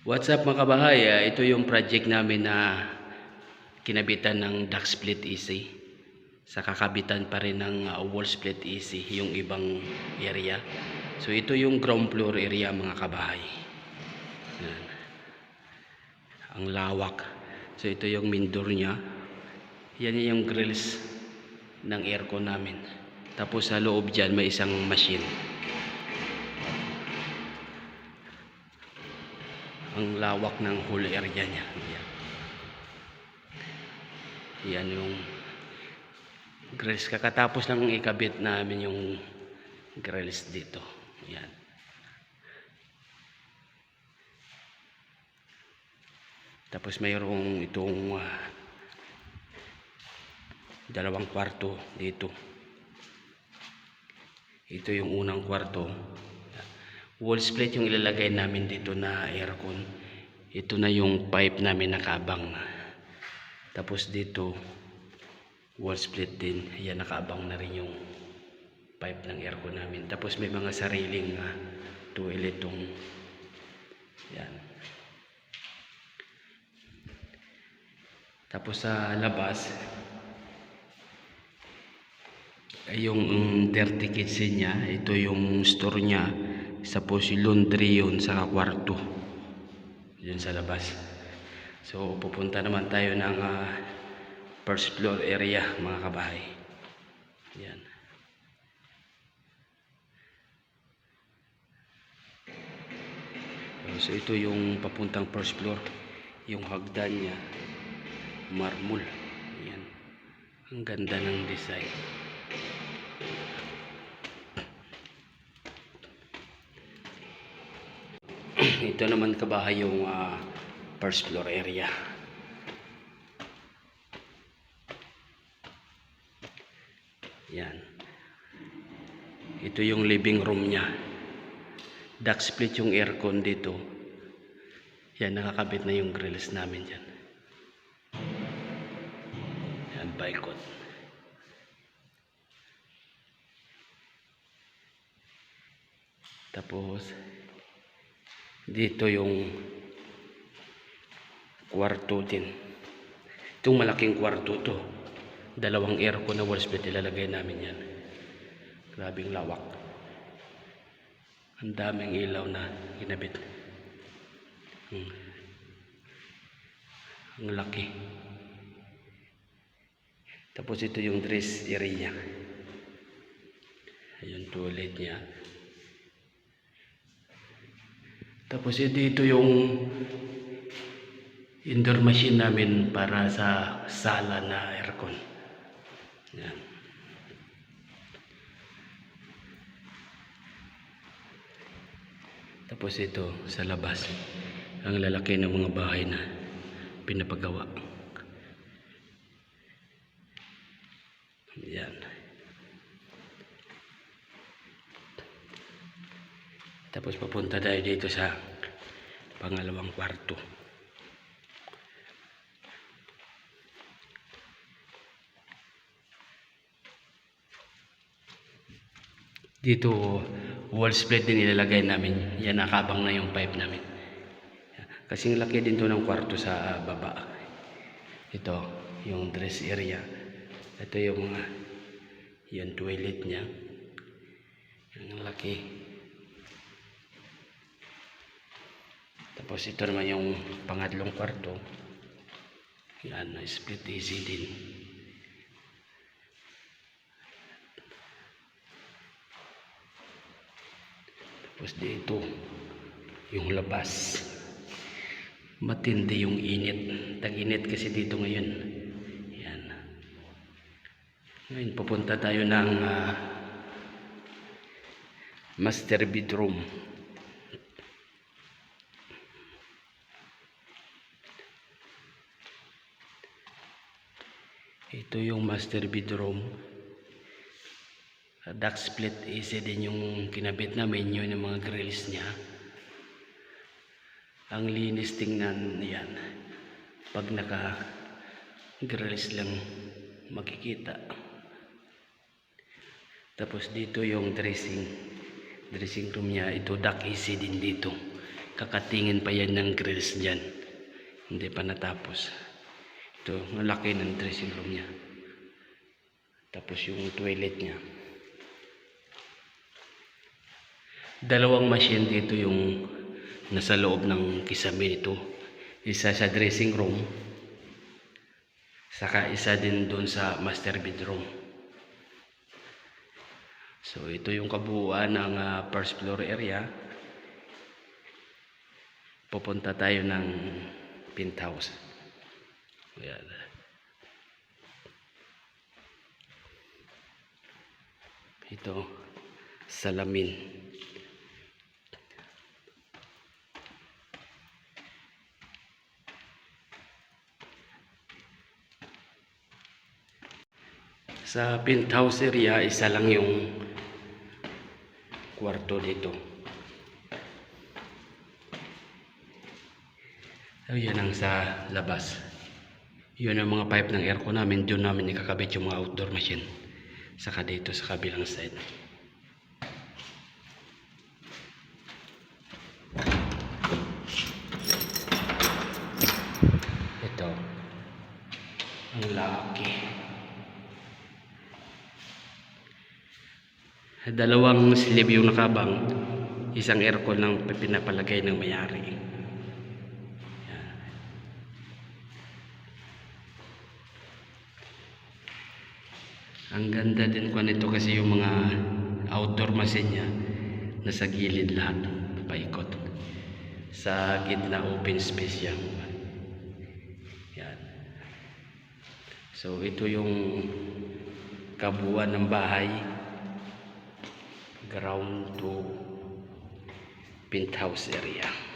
What's up mga kabahay? Ah, ito yung project namin na kinabitan ng duct split easy. Sa kakabitan pa rin ng ah, wall split easy yung ibang area. So ito yung ground floor area mga kabahay. Yan. Ang lawak. So ito yung main door niya. Yan yung grills ng aircon namin. Tapos sa loob dyan may isang machine. Ang lawak ng whole area niya. Yan. Yan yung grills. Kakatapos lang ikabit namin yung grills dito. Yan. Tapos mayroong itong ah, dalawang kwarto dito. Ito yung unang kwarto wall split yung ilalagay namin dito na aircon. Ito na yung pipe namin nakabang. Tapos dito wall split din. Yan nakabang na rin yung pipe ng aircon namin. Tapos may mga sariling uh, toilet tong yan tapos sa labas ay yung mm, dirty kitchen niya. Ito yung store niya isa po si laundry yun sa kwarto. Yun sa labas. So pupunta naman tayo ng ah, first floor area mga kabahay. Yan. So ito yung papuntang first floor. Yung hagdan niya marmol. Yan. Ang ganda ng design ito naman kabahay yung ah, first floor area? Yan. Ito yung living room niya. Duct split yung aircon dito. Yan nakakabit na yung grills namin dyan. Yan balcon tapos dito yung kwarto din. Itong malaking kwarto to dalawang aircon na wall split ilalagay namin yan. Grabing lawak. Ang daming ilaw na ginabit. Hmm. ang laki. Tapos ito yung dress area. Ayun toilet niya Tapos dito yung indoor machine namin para sa sala na aircon. Yan. Tapos ito sa labas. Ang lalaki ng mga bahay na pinapagawa. Yan. Tapos papunta tayo dito sa pangalawang kwarto. Dito wall split din ilalagay namin. Yan nakabang na yung pipe namin. Kasing laki din to ng kwarto sa baba. Ito yung dress area. Ito yung mga yung toilet niya. Yung laki. Tapos ito naman yung pangatlong kwarto. Yan, split easy din. Tapos dito, yung labas. Matindi yung init. Tag-init kasi dito ngayon. Yan. Ngayon, pupunta tayo ng ah, master bedroom. Ito yung master bedroom. Uh, Duct split easy din yung kinabit namin yun yung mga grills niya. Ang linis tingnan yan. Pag naka grills lang makikita. Tapos dito yung dressing. Dressing room niya. Ito duct easy din dito. kakatingin pa yan ng grills dyan. Hindi pa natapos. Ito, ang laki ng dressing room niya. Tapos yung toilet niya. Dalawang machine dito yung nasa loob ng kisame nito. Isa sa dressing room. Saka isa din doon sa master bedroom. So ito yung kabuuan ng ah, first floor area. Pupunta tayo ng penthouse. Ayan. Ito, salamin. Sa penthouse area, isa lang yung kwarto dito. So, yan ang sa labas. Yun ang mga pipe ng aircon namin. Doon namin ikakabit yung mga outdoor machine. Saka dito sa kabilang side. Ito. Ang laki. Dalawang slib yung nakabang. Isang aircon lang pinapalagay ng mayari. Ang ganda din ko nito kasi yung mga outdoor machine niya nasa gilid lahat paikot. Sa gitna open space yan. Yan. So ito yung kabuuan ng bahay. Ground to penthouse area